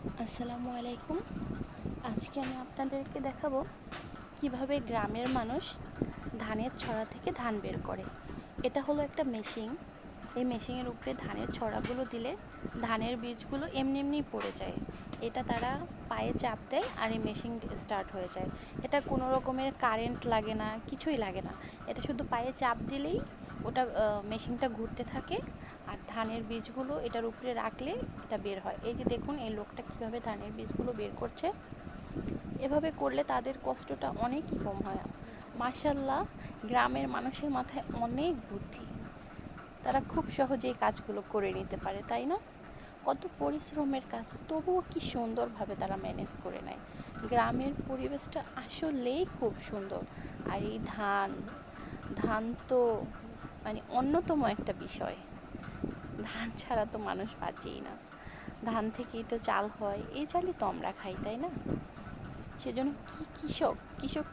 আসসালামু আলাইকুম। আজকে আমি আপনাদেরকে দেখাবো কীভাবে গ্রামের মানুষ ধানের ছড়া থেকে ধান বের করে। এটা হলো একটা মেশিন। এই মেশিনের উপরে ধানের ছড়াগুলো দিলে ধানের বীজগুলো এমনি এমনি পড়ে যায়। এটা তারা পায়ে চাপ দেয় আর এই মেশিন স্টার্ট হয়ে যায়। এটা কোনো রকমের কারেন্ট লাগে না, কিছুই লাগে না। এটা শুধু পায়ে চাপ দিলেই ওটা মেশিনটা ঘুরতে থাকে আর ধানের বীজগুলো এটার উপরে রাখলে এটা বের হয়। এই যে দেখুন, এই লোকটা কীভাবে ধানের বীজগুলো বের করছে। এভাবে করলে তাদের কষ্টটা অনেকই কম হয়। মার্শাল্লাহ গ্রামের মানুষের মাথায় অনেক বুদ্ধি। তারা খুব সহজেই কাজগুলো করে নিতে পারে, তাই না? কত পরিশ্রমের কাজ, তবুও কি সুন্দরভাবে তারা ম্যানেজ করে নেয়। গ্রামের পরিবেশটা আসলেই খুব সুন্দর। আর এই ধান ধান তো মানে অন্যতম একটা বিষয়। ধান ছাড়া তো মানুষ বাঁচেই না। ধান থেকেই তো চাল হয়, এই চালই তো আমরা খাই, তাই না? সেজন্য কি কৃষক কৃষক